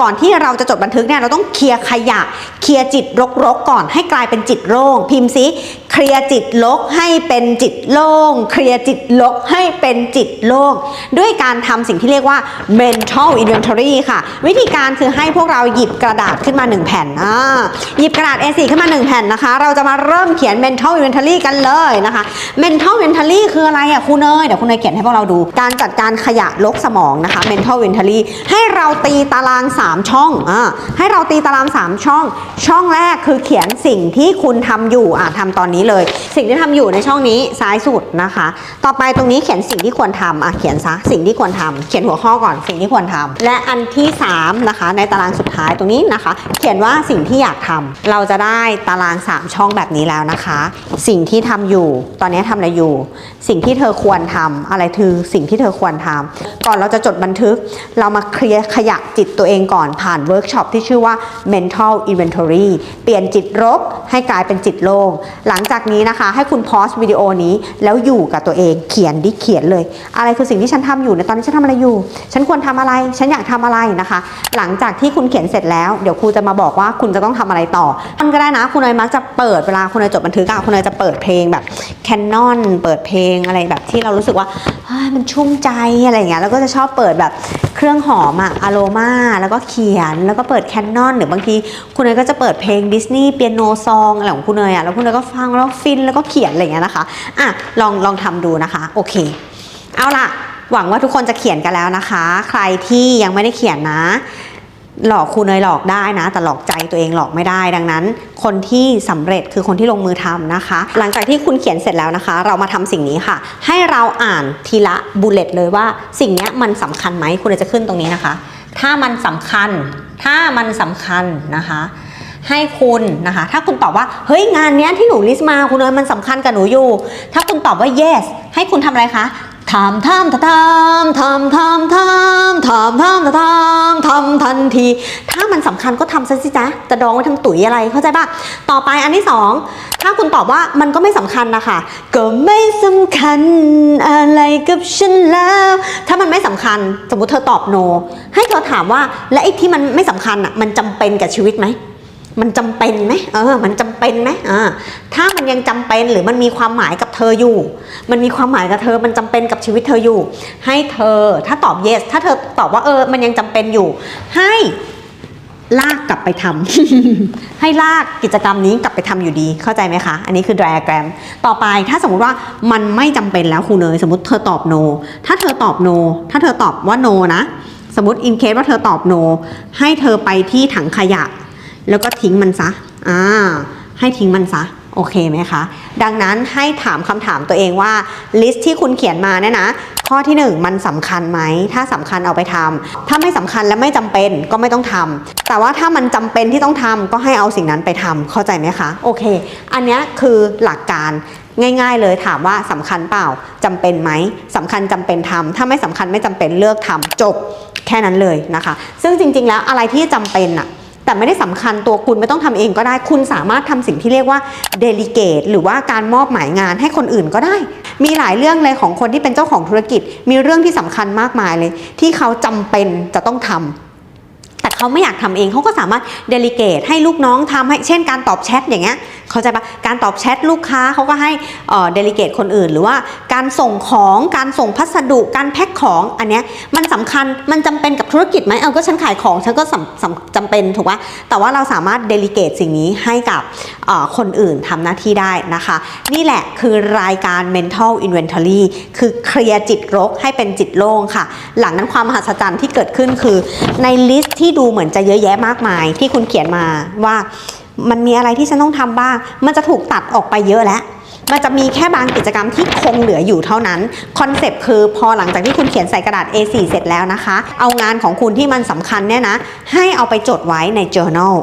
ก่อนที่เราจะจดบันทึกเนี่ยเราต้องเคลียร์ขยะ เคลียร์จิตรกๆก่อนให้กลายเป็นจิตโล่งพิมพ์ซิเคลียร์จิตลกให้เป็นจิตโล่ง เคลียร์จิตลกให้เป็นจิตโล่ง ด้วยการทำสิ่งที่เรียกว่า mental inventory ค่ะ วิธีการคือให้พวกเราหยิบกระดาษขึ้นมา 1 แผ่นอ่าหยิบกระดาษ A4 ขึ้นมา 1 แผ่นนะคะ เราจะมาเริ่มเขียน mental inventory กันเลยนะคะ mental inventory คืออะไรอะครูเนยเดี๋ยวครูเนยเขียนให้พวกเราดู การจัดการขยะลกสมองนะคะ mental inventory ให้เราตีตาราง 3 ช่องอ่าให้เราตีตาราง 3 ช่อง ช่องแรกคือเขียนสิ่งที่คุณทำอยู่อะทำตอนนี้เลย สิ่งที่ทำอยู่ในช่องนี้ซ้ายสุดนะคะ ต่อไปตรงนี้เขียนสิ่งที่ควรทำอะเขียนซะสิ่งที่ควรทำเขียนหัวข้อก่อนสิ่งที่ควรทำและอันที่สามนะคะในตารางสุดท้ายตรงนี้นะคะ เขียนว่าสิ่งที่อยากทำเราจะได้ตาราง 3 ช่องแบบนี้แล้วนะคะ สิ่งที่ทำอยู่ ตอนนี้ทำอะไรอยู่ สิ่งที่เธอควรทำอะไรคือสิ่งที่เธอควรทำก่อนเราจะจดบันทึก เรามาเคลียร์ขยะจิตตัวเองก่อนผ่านเวิร์กช็อปที่ชื่อว่า mental inventory เปลี่ยนจิตรบให้กลายเป็นจิตโล่งหลังจากนี้นะคะ ให้คุณพอสวิดีโอนี้แล้วอยู่กับตัวเองเขียนดิเขียนเลย อะไรคือสิ่งที่ฉันทำอยู่ในตอนนี้ฉันทำอะไรอยู่ ฉันควรทำอะไร ฉันอยากทำอะไรนะคะ หลังจากที่คุณเขียนเสร็จแล้วเดี๋ยวครูจะมาบอกว่าคุณจะต้องทำอะไรต่อมันก็ได้นะคุณเนยมักจะเปิดเวลาคุณเนยจดบันทึกอะคุณเนยจะเปิดเพลงแบบแคนนอนเปิดเพลงอะไรแบบที่เรารู้สึกว่ามันชุ่มใจอะไรอย่างเงี้ยแล้วก็จะชอบเปิดแบบ เครื่องหอมอะอโรมาแล้วก็เขียนแล้วก็เปิดแคนนอนหรือบางทีคุณเนยก็จะเปิดเพลงดิสนีย์เปียโนซองอะไรของคุณเนยอะแล้วคุณเนยก็ฟังแล้วฟินแล้วก็เขียนอะไรเงี้ยนะคะอะลองลองทำดูนะคะโอเค เอาล่ะหวังว่าทุกคนจะเขียนกันแล้วนะคะ ใครที่ยังไม่ได้เขียนนะ หลอกครูเนยหลอกได้นะ แต่หลอกใจตัวเองหลอกไม่ได้ ดังนั้น คนที่สำเร็จคือคนที่ลงมือทำนะคะ หลังจากที่คุณเขียนเสร็จแล้วนะคะ เรามาทำสิ่งนี้ค่ะ ให้เราอ่านทีละบุลเลตเลยว่าสิ่งนี้มันสำคัญไหมคุณจะขึ้นตรงนี้นะคะ ถ้ามันสำคัญ ถ้ามันสำคัญนะคะ ให้คุณนะคะ ถ้าคุณตอบว่าเฮ้ยงานนี้ที่หนูลิสต์มาคุณเนยมันสำคัญกับหนูอยู่ ถ้าคุณตอบว่า yes ให้คุณทำอะไรคะ ทำทำทำทำทำทำทำทำทำทำทำทันที ถ้ามันสำคัญก็ทำซะสิจ๊ะจะดองไว้ทำตุ๋ยอะไรเข้าใจป่ะต่อไปอันที่สองถ้าคุณตอบว่ามันก็ไม่สำคัญนะคะก็ไม่สำคัญอะไรกับฉันแล้ว ถ้ามันไม่สำคัญ สมมติเธอตอบ no ให้เธอถามว่าและไอ้ที่มันไม่สำคัญอะมันจำเป็นกับชีวิตไหม มันจำเป็นไหมเออ มันจำเป็นไหมอ่าถ้ามันยังจำเป็นหรือมันมีความหมายกับเธออยู่ มันมีความหมายกับเธอ มันจำเป็นกับชีวิตเธออยู่ ให้เธอ ถ้าตอบ yes ถ้าเธอตอบว่าเออ มันยังจำเป็นอยู่ ให้ลากกลับไปทำให้ลากกิจกรรมนี้กลับไปทำอยู่ดี เข้าใจไหมคะ อันนี้คือ diagram ต่อไปถ้าสมมติว่ามันไม่จำเป็นแล้วครูเนยสมมติเธอตอบ no ถ้าเธอตอบ no ถ้าเธอตอบว่า no นะ สมมติ in case ว่าเธอตอบ no ให้เธอไปที่ถังขยะ แล้วก็ทิ้งมันซะอ่าให้ทิ้งมันซะโอเคไหมคะ ดังนั้นให้ถามคำถามตัวเองว่าลิสต์ที่คุณเขียนมาเนี่ยนะ ข้อที่หนึ่งมันสำคัญไหม ถ้าสำคัญเอาไปทำถ้าไม่สำคัญและไม่จำเป็นก็ไม่ต้องทำแต่ว่าถ้ามันจำเป็นที่ต้องทำก็ให้เอาสิ่งนั้นไปทำเข้าใจไหมคะ โอเค อันนี้คือหลักการง่าย ๆ เลยถามว่าสำคัญเปล่าจำเป็นไหมสำคัญจำเป็นทำถ้าไม่สำคัญไม่จำเป็นเลือกทำจบแค่นั้นเลยนะคะ ซึ่งจริง ๆ แล้วอะไรที่จำเป็นอะ แต่ไม่ได้สำคัญตัวคุณไม่ต้องทำเองก็ได้ คุณสามารถทำสิ่งที่เรียกว่าเดลิเกตหรือว่าการมอบหมายงานให้คนอื่นก็ได้ มีหลายเรื่องเลยของคนที่เป็นเจ้าของธุรกิจ มีเรื่องที่สำคัญมากมายเลย ที่เขาจำเป็นจะต้องทำแต่ เขาไม่อยากทำเองเขาก็สามารถเดลิเกตให้ลูกน้องทำให้เช่นการตอบแชทอย่างเงี้ยเข้าใจปะการตอบแชทลูกค้าเขาก็ให้เดลิเกตคนอื่น หรือว่าการส่งของการส่งพัสดุการแพ็คของอันเนี้ยมันสำคัญมันจำเป็นกับธุรกิจไหมเอาก็ฉันขายของฉันก็จำเป็นถูกปะแต่ว่าเราสามารถเดลิเกตสิ่งนี้ให้กับคนอื่นทำหน้าที่ได้นะคะ นี่แหละคือรายการ mental inventory คือเคลียร์จิตรกให้เป็นจิตโล่งค่ะ หลังนั้นความมหัศจรรย์ที่เกิดขึ้นคือในลิสต์ที่ดูเหมือนจะเยอะแยะมากมายที่คุณเขียนมาว่ามันมีอะไรที่ฉันต้องทำบ้าง มันจะถูกตัดออกไปเยอะแล้วมันจะมีแค่บางกิจกรรมที่คงเหลืออยู่เท่านั้น คอนเซปต์คือพอหลังจากที่คุณเขียนใส่กระดาษ A4 เสร็จแล้วนะคะ เอางานของคุณที่มันสำคัญเนี่ยนะ ให้เอาไปจดไว้ใน journal